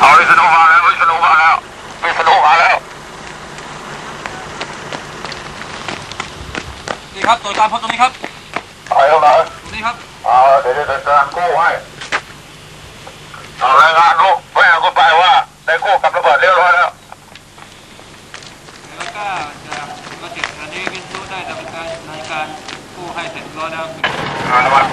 เอาวิษณุมาแล้ววิษณุมาแล้ววิษณุมาแล้ว นี่ครับตัวการพบตรงนี้ครับถอยเข้ามาตรงนี้ครับเอาเดี๋ยวจะจัดการกู้ให้เอารายงานลูกแม่ก็ไปว่าได้กู้กับระเบิดเรียบร้อยแล้วแล้วก็จะก็เจ็ดอันนี้วินรู้ได้ดำเนินการในการกู้ให้เสร็จร้อยแล้วอนุมัติ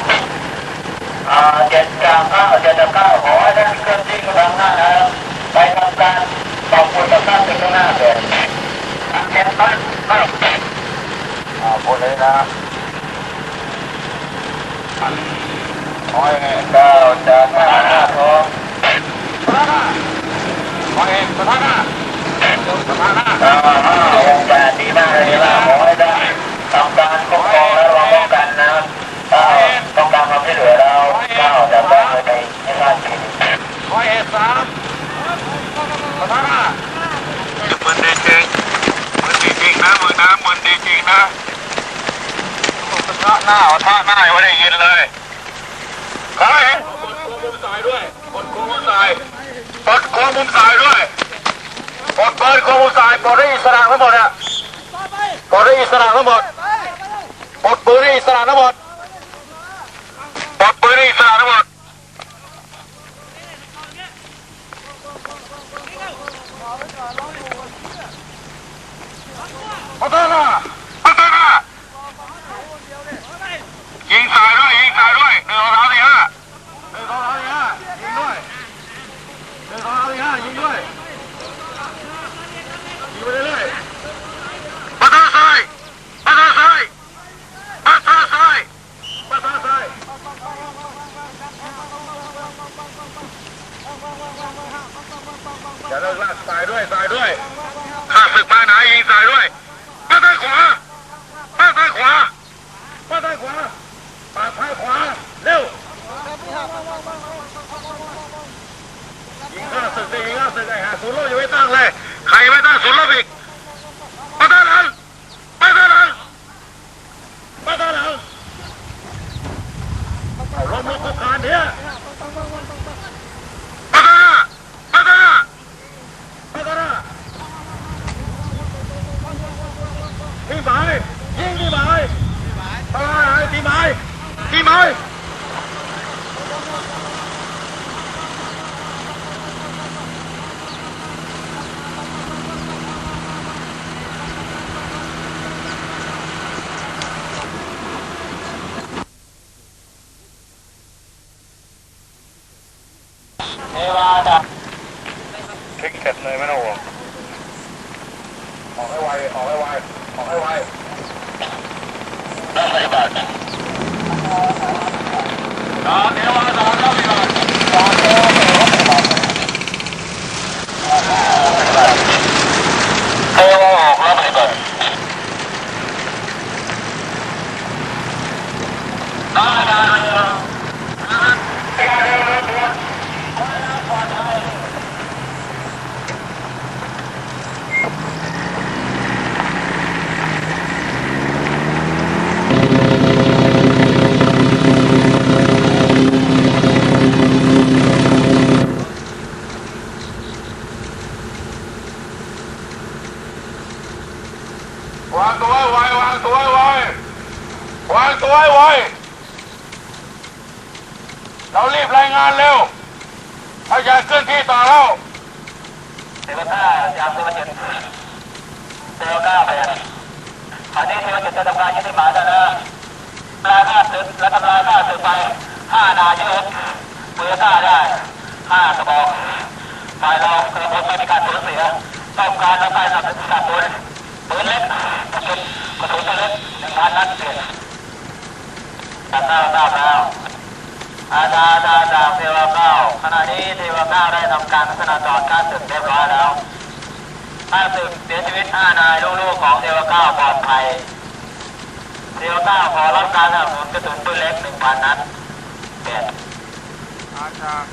เจ็ดเก้าเก้าเจ็ดเก้าขอให้ท่านเคลื่อนที่กำลังหน้านะครับไปทำการปรับปรุงสภาพเป็นข้างหน้าเลยเจ็ดเก้า เก้าอ่าพูดเลยนะขอให้เก้าจะหน้าหน้าท้องขอให้สถานะสถานะเก้าห้าหกแปดดีมากเลยนะขอให้ได้ทำการคุ้มครองและระวังป้องกันนะเก้าต้องการความช่วยเหลือเราเก้าจะต้องไปในในงานที่ ขอให้สามสถานะมือดีจริงมือดีจริงนะมือนะมือดีจริงนะกระทะ หน้าเอาท่าหน้าไม่ได้ยินเลยใครกดโค้งมุมสายด้วยกดโค้งมุมสายกดโค้งมุมสายด้วยกดเบิร์นโค้งมุมสายปลดได้อิสระทั้งหมดอะปลดได้อิสระทั้งหมดปลดปืนได้อิสระทั้งหมดปลดปืนได้อิสระทั้งหมด พัฒนาพัฒนายิงสายด้วยยิงสายด้วยหนึ่งสองสามสี่ห้าหนึ่งสองสามสี่ห้ายิงด้วยหนึ่งสองสามสี่ห้ายิงด้วยยิงไปเรื่อยๆพัฒนาซ้ายพัฒนาซ้ายพัฒนาซ้ายพัฒนาซ้ายอย่าเลิกลากสายด้วยสายด้วยข้าศึกมาไหนยิงสายด้วย ปาดซ้ายขวาปาดซ้ายขวาปาดซ้ายขวาปาดซ้ายขวา เร็ว ยิงข้าศึกสิยิงข้าศึกไอ้ห่าศูนย์ลบยังไม่ตั้งเลย ใครไม่ตั้งศูนย์ลบอีกปาดซ้ายหลังปาดซ้ายหลังปาดซ้ายหลังเอาลงมือคุกคานเถอะปาดซ้ายหน้าปาดซ้ายหน้าปาดซ้ายหน้า ที่หมายยิงที่หมายทลายที่หมายที่หมาย คลิกเสร็จเลยไม่ต้องห่วงออกให้ไวออกให้ไวออกให้ไวรับปฏิบัติดาวเทวาดาวเทวาเทวออกรับป วางตัวไว้วางตัวไว้วางตัวไว้เรารีบรายงานเร็วถ้าอยากเคลื่อนที่ต่อแล้วเซเว่นห้ายามเซเวเจ็ดเซลก้าแปดอันนี้เซเว่นเจ็ดจะทำการยึดที่หมายด้แล้วลาฆ่าศึกและทำลายฆ่าศึกไปห้านาเยอะมือฆ่าได้ห้ากระบอกฝ่ายเราคือคนไม่มีการสูญเสียต้องการทำการสับสน จากหน้าทราบแล้วอาจารย์อาจารย์เทวเก้าขณะนี้เทวเก้าได้ทำการพัฒนาจอดการศึกเรียบร้อยแล้วข้าศึกเสียชีวิตห้านายลูกๆของเทวเก้าปลอดภัยเทวเก้าขอรับการสนับสนุนกระสุนปืนเล็กหนึ่งพันนัดเปลี่ยนอาจารย์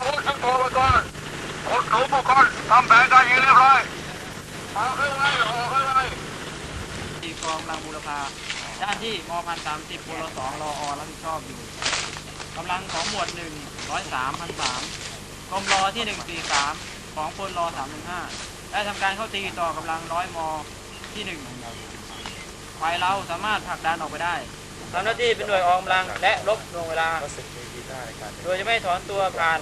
พูดทั้งตัวไปก่อนขนหนูบุกคน ทำแผนการยิงเรียบร้อยเอาขึ้นไว้ออกขึ้นไว้ที่กองกำลังบูรพาด้านที่มพันสามสิบพลสองรออรับผิดชอบอยู่กำลังของหมวดหนึ่งร้อยสามพันสามกรมรอที่หนึ่งสี่สามของพลรอสามหนึ่งห้าได้ทำการเข้าตีต่อกำลังร้อยมที่หนึ่งฝ่ายเราสามารถผลักดันออกไปได้ ทำหน้าที่เป็นหน่วยออกกำลังและลบลงเวลา โดยจะไม่ถอนตัวผ่าน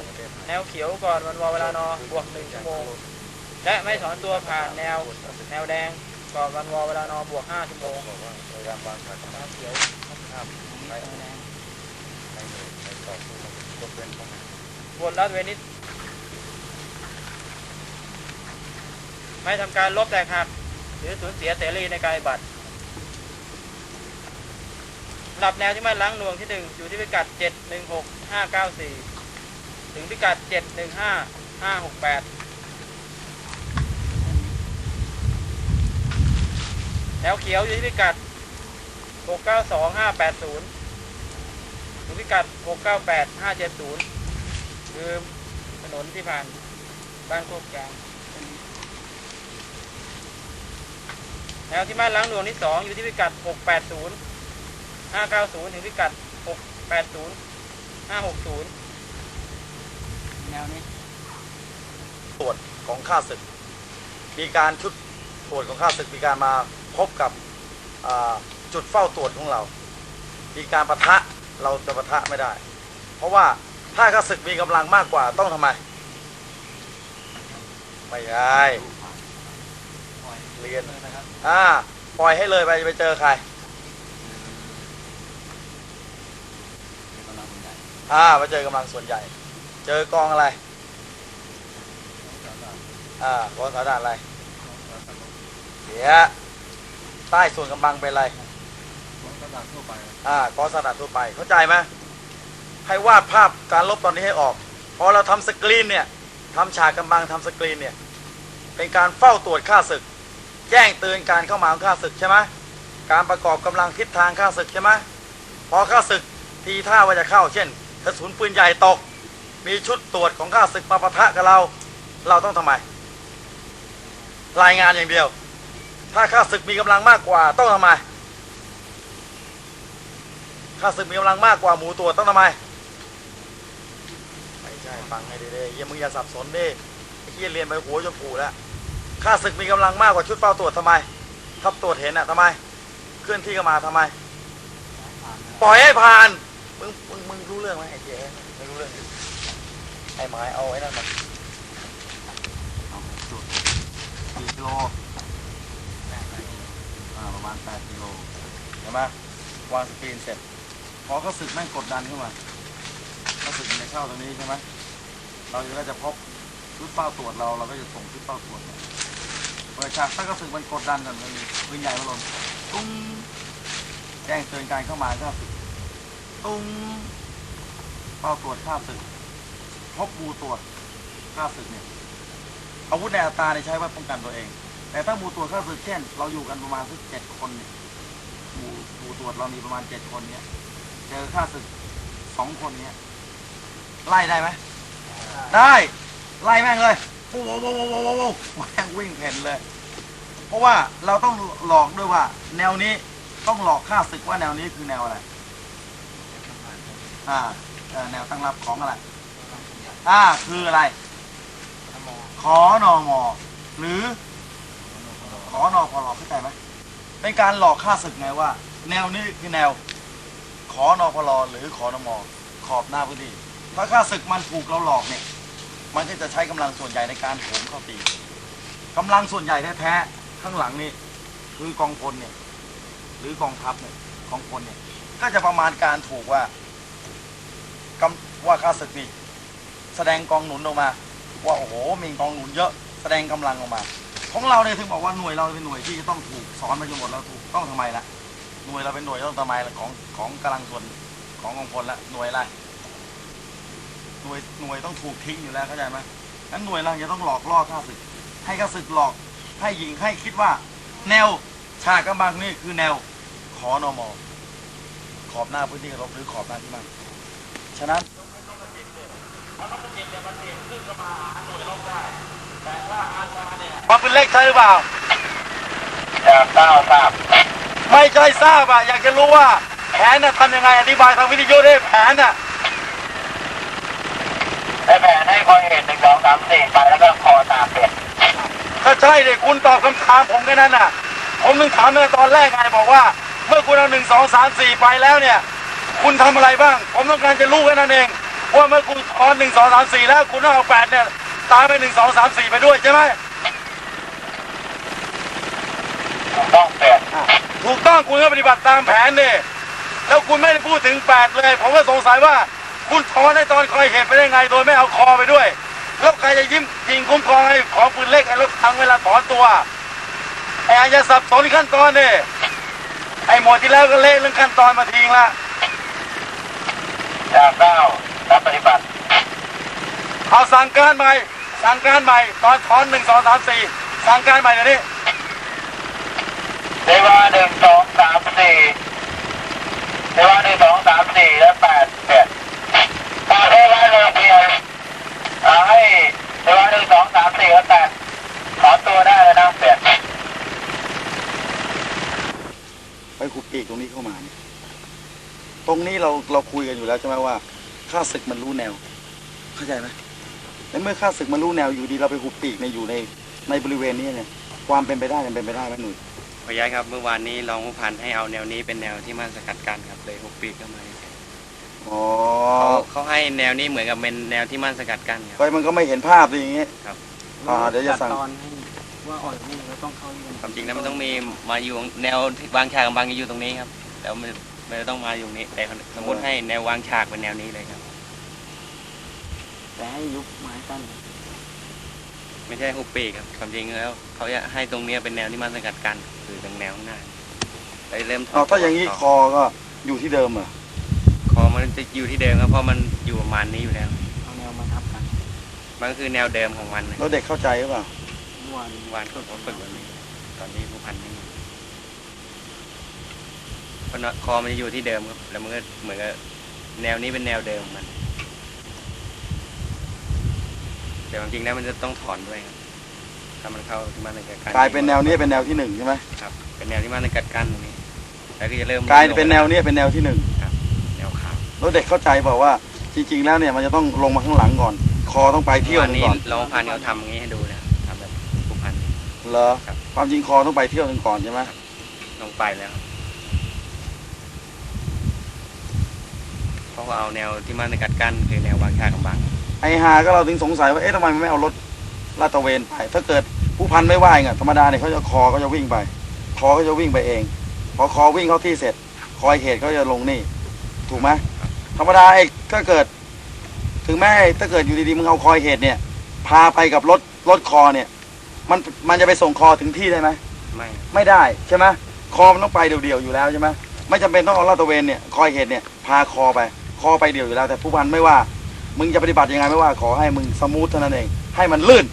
แนวเขียวก่อนวันวอเวลานอบวกหนึ่งชั่วโมง และไม่ถอนตัวผ่านแนวแนวแดงก่อนวันวอเวลานอบวกห้าชั่วโมงแนวเขียวบนรัดเวนิสไม่ทำการลบแตกหักหรือสูญเสียเสรีในการปฏิบัติสำหรับแนวที่ไม่ล้างนวงที่หนึ่งอยู่ที่พิกัด 716 594 ถึงพิกัด 715 568 แนวเขียวอยู่ที่พิกัด 692 580 ถึงพิกัด 698 570 คือถนนที่ผ่านบ้านโคกยางแนวที่บ้านล้างหลวงที่สองอยู่ที่พิกัด 680 590 ถึงพิกัด 680 560 แนวนี้ ตรวจของข้าศึก มีการชุดตรวจของข้าศึกมีการมาพบกับอ่าจุดเฝ้าตรวจของเรา มีการประทะเราจะประทะไม่ได้ เพราะว่าถ้าข้าศึกมีกำลังมากกว่าต้องทำไม ไม่ได้เรียนอ่าปล่อยให้เลยไปไปเจอใคร อ่าไปเจอกำลังส่วนใหญ่ เจอกองอะไร อ่ากองสาดานอะไร เสีย ใต้ส่วนกำบังเป็นอะไร อ่ากองสาดานทั่วไป เข้าใจไหมให้วาดภาพการลบตอนนี้ให้ออก พอเราทำสกรีนเนี่ยทำฉากกำบังทำสกรีนเนี่ย เป็นการเฝ้าตรวจค่าศึก แจ้งเตือนการเข้ามาของค่าศึกใช่ไหมการประกอบกำลังทิศทางค่าศึกใช่ไหมพอค่าศึกทีท่าว่าจะเข้า เช่น กระสุนปืนใหญ่ตก มีชุดตรวจของค่าศึกมาปะทะกับเรา เราต้องทำไม รายงานอย่างเดียว ถ้าข้าศึกมีกำลังมากกว่าต้องทำไมข้าศึกมีกำลังมากกว่าหมูตัวจต้องทำไมไม่ใช่ฟังให้ดีๆอย่ามึงอย่าสับสนดิไอ้เหี้ยเรียนไปหัวจนผูแล้วข้าศึกมีกำลังมากกว่าชุดเฝ้าตรวจทำไมทับตรวจเห็นอะทำไมเคลื่อนที่เข้ามาทำไม ปล่อยให้ผ่าน มึงมึงมึงรู้เรื่องไหมไอ้เจ๊ไม่รู้เรื่องดิไอ้ไม้เอาไอ้นั่นมากี่กิโลอ่าประมาณ8กิโลเห็นไหมวางสกรีนเสร็จพอเขาศึกแม่งกดดันขึ้นมาเขาศึกมันเข้าตรงนี้ใช่ไหมเราก็จะพบชุดเป้าตรวจเราเราก็จะส่งชุดเป้าตรวจเปิดฉากถ้าเขาศึกมันกดดันกันมันมีปืนใหญ่มาหล่นตุ้งแจ้งเตือนการเข้ามาข้าศึก ตุ้งเป้าตรวจข้าศึกพบบูตรวจข้าศึกเนี่ยอาวุธในอัตราเนี่ยใช้ไว้ป้องกันตัวเอง แต่ถ้าหมู่ตรวจข้าศึกเช่น เราอยู่กันประมาณสักเจ็ดคนเนี่ยหมู่หมู่ตรวจเรามีประมาณเจ็ดคนเนี่ยเจอข้าศึกสองคนเนี่ยไล่ได้ไหมได้ไล่แม่งเลยโว้วโว้วโว้โว้โว้โว้วแม่งวิ่งเพ่นเลย เพราะว่าเราต้องหลอกด้วยว่า แนวนี้ต้องหลอกข้าศึกว่าแนวนี้คือแนวอะไร อ่าเอ่อแนวตั้งรับของอะไร อ่า คืออะไร ขอนอมอหรือ ขอเป็นการหลอกค่าศึกไงว่า แนวนี้คือแนว ขอนอพลหรือขอนมขอบหน้าพื้นที่ถ้าค่าศึกมันถูกเราหลอกเนี่ย มันก็จะใช้กำลังส่วนใหญ่ในการโหมเข้าตีกำลังส่วนใหญ่แท้ๆข้างหลังนี่คือกองพลเนี่ย หรือกองทัพเนี่ยกองพลเนี่ย ก็จะประมาณการถูกว่า กำว่าค่าศึกนี่แสดงกองหนุนออกมา ว่าโอ้โหมีกองหนุนเยอะแสดงกำลังออกมา ของเราเนี่ยถึงบอกว่าหน่วยเราเป็นหน่วยที่จะต้องถูกสอนมาจนหมดแล้วถูกต้องทำไมละหน่วยเราเป็นหน่วยต้องทำไมละของของกำลังส่วนของกองพลละหน่วยอะไรหน่วยหน่วยต้องถูกทิ้งอยู่แล้วเข้าใจไหมงั้นหน่วยเราจะต้องหลอกล่อข้าศึก ให้ข้าศึกหลอกให้ยิงให้คิดว่า แนวฉากกำบังนี่คือแนวขอนอมอขอบหน้าพื้นที่รบหรือขอบหน้าที่มั่น ฉะนั้นความเป็นเล็กใช่หรือเปล่าจากเก้าทราบไม่ใช่ทราบอะอยากจะรู้ว่าแผนน่ะทำยังไงอธิบายทางวิทยุได้แผนน่ะได้แผนให้คนเห็นหนึ่งสองสามสี่ไปแล้วก็คอตามเปลี่ยนถ้าใช่เนี่ยคุณตอบคำถามผมแค่นั้นน่ะ ผมถึงถามในตอนแรกไงบอกว่า เมื่อคุณเอาหนึ่งสองสามสี่ไปแล้วเนี่ย คุณทำอะไรบ้าง ผมต้องการจะรู้แค่นั้นเองว่าเมื่อคุณถอนหนึ่งสองสามสี่แล้ว คุณต้องเอาแปดเนี่ยตามไปหนึ่งสองสามสี่ไปด้วยใช่ไหมถูกต้องเปลี่ยนถูกต้องคุณก็ปฏิบัติตามแผนเนี่ยแล้วคุณไม่ได้พูดถึงแปดเลย ผมก็สงสัยว่าคุณถอนในตอนคอยเหตุไปได้ไง โดยไม่เอาคอไปด้วย แล้วใครจะยิ้มยิงคุ้มครองไอ้ของปืนเล็กไอ้รถถังเวลาถอนตัวไอ้อาจจะสับสนขั้นตอนเนี่ยไอ้หมวดที่แล้วก็เละเรื่องขั้นตอนมาทิ้งละ จากเก้ารับปฏิบัติเอาสั่งการใหม่ สั่งการใหม่ ตอนถอนหนึ่งสองสามสี่สั่งการใหม่เดี๋ยวนี้เดวาหนึ่งสองสามสี่เดวาหนึ่งสองสามสี่และแปดเจ็ดยนพอเทวาเลยเปลี่ยนเอาให้เทวาหนึ่งสองสามสี่และแปดถอนตัวได้แล้วนะเปลี่ยน ไปขุดปีกตรงนี้เข้ามาเนี่ยต รงนี้เราเราคุยกันอยู่แล้วใช่ไหมว่าข้าศึกมันรู้แนว เข้าใจไหมในเมื่อข้าศึกมันรู้แนวอยู่ดีเราไปหุบปีกในยอยู่ในในบริเวณนี้เนี่ย ความเป็นไปได้มันเป็นไปได้ไหมหนุ่ยขออนุญาตครับเมื่อวานนี้รองผู้พันให้เอาแนวนี้เป็นแนวที่มันสกัดกั้นครับเลยหกปีเข้ามาอ๋อเขาเขาให้แนวนี้เหมือนกับเป็นแนวที่มันสกัดกั้นครับไปมันก็ไม่เห็นภาพเลยอย่างเงี้ยครับอ่าเดี๋ยวจะสั่งตัดตอนให้ว่าอ่อยนี่เราต้องเข้าเรียนความจริงแล้วมันต้องมีมาอยู่แนวที่วางฉากกับบางอยู่ตรงนี้ครับแล้วมัน มันจะต้องมาอยู่นี้ แต่สมมติให้แนววางฉากเป็นแนวนี้เลยครับ แต่ให้ยุบไม้กั้นไม่ใช่หกปีครับความจริงแล้วเขาจะให้ตรงเนี้ยเป็นแนวที่มันสกัดกั้นคือตรงแนวข้างหน้าไปเริ่มถเอาถ้าอย่างนี้คอก็อยู่ที่เดิมเหรอคอมันจะอยู่ที่เดิมครับเพราะมันอยู่ประมาณนี้อยู่แล้วเอาแนวมาทับกันมันก็คือแนวเดิมของมันนะแล้วเด็กเข้าใจหรือเปล่าเมื่อวานวานเขาฝึกแบบนี้ตอนนี้ผู้พันไม่มี เพราะเนอะคอมันจะอยู่ที่เดิมครับ แล้วมันก็เหมือนกับแนวนี้เป็นแนวเดิมของมัน แต่ความจริงแล้วมันจะต้องถอนด้วยครับถ้ามันเข้าที่มันในกัดกั้นกลายเป็นแนวนี้เป็นแนวที่หนึ่งใช่ไหมครับ เป็นแนวที่มันในกัดกั้นตรงนี้แล้วก็จะเริ่มกลายเป็นแนวนี้เป็นแนวที่หนึ่งแนวขาวแล้วเด็กเข้าใจบอกว่า จริง ๆ แล้วเนี่ยมันจะต้องลงมาข้างหลังก่อน คอต้องไปเที่ยวหวันนึงนี้ก่อนรองพันเขาทำอย่างนี้ให้ดูนะครับทำแบบผู้พันเหรอครับความจริงคอต้องไปเที่ยวหนึงก่อนใช่ไหมลงไปแล้วครับ เพราะว่าเอาแนวที่มันในกัดกั้นคือแนววางฉากของบางไอฮาก็เราถึงสงสัยว่าเอ๊ะทำไมมันไม่เอารถลาดตระเวนไป ถ้าเกิดผู้พันไม่ว่าไงธรรมดาเนี่ยเขาจะคอก็จะวิ่งไป คอก็จะวิ่งไปเอง พอคอวิ่งเข้าที่เสร็จ คอยเหตุก็จะลงนี่ ถูกไหมธรรมดาไอ้ถ้าเกิด ถึงแม้ถ้าเกิดอยู่ดีๆมึงเอาคอยเหตุเนี่ย พาไปกับรถรถคอเนี่ย มันมันจะไปส่งคอถึงที่ได้ไหมไม่ไม่ได้ใช่ไหมคอมันต้องไปเดี่ยวๆอยู่แล้วใช่ไหมไม่จำเป็นต้องเอาลาดตระเวนเนี่ยคอยเหตุเนี่ยพาคอไป คอไปเดี่ยวอยู่แล้ว แต่ผู้พันไม่ว่า มึงจะปฏิบัติยังไงไม่ว่าขอให้มึงสมูทเท่านั้นเอง ให้มันลื่น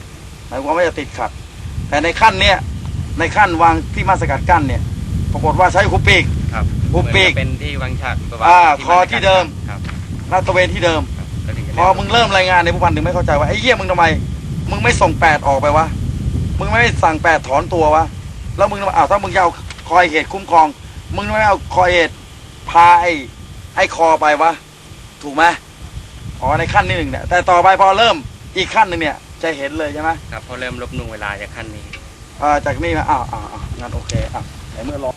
หมายความว่าจะติดขัด แต่ในขั้นเนี้ยในขั้นวางที่มาสกัดกั้นเนี่ย ปรากฏว่าใช้คุปปีก ครับหุบปีกเหมือนเป็นที่วางฉากประมาณอ่าที่คอที่เดิม ครับลาดตระเวนที่เดิมครับแล้วถึงจะพอมึงเริ่มรายงานในยผู้พันถึงไม่เข้าใจว่าไอ้เหี้ยมึงทำไม มึงไม่ส่งแปดออกไปวะ มึงไม่สั่งแปดถอนตัววะ แล้วมึงอ้าวถ้ามึงจะเอาคอยเหตุคุ้มครอง มึงไม่เอาคอยเหตุพาไอ้ไอ้คอไปวะ ถูกไหมอ๋อในขั้นที่หนึ่งเนี่ยแต่ต่อไปพอเริ่มอีกขั้นหนึ่งเนี่ยจะเห็นเลยใช่ไหมครับพอเริ่มลบหนุ่งเวลาจากขั้นนี้ อ่าจากนี่มาอ้าวอ้าวอ้าวงั้นโอเคอะไอ้แต่เมื่อรอ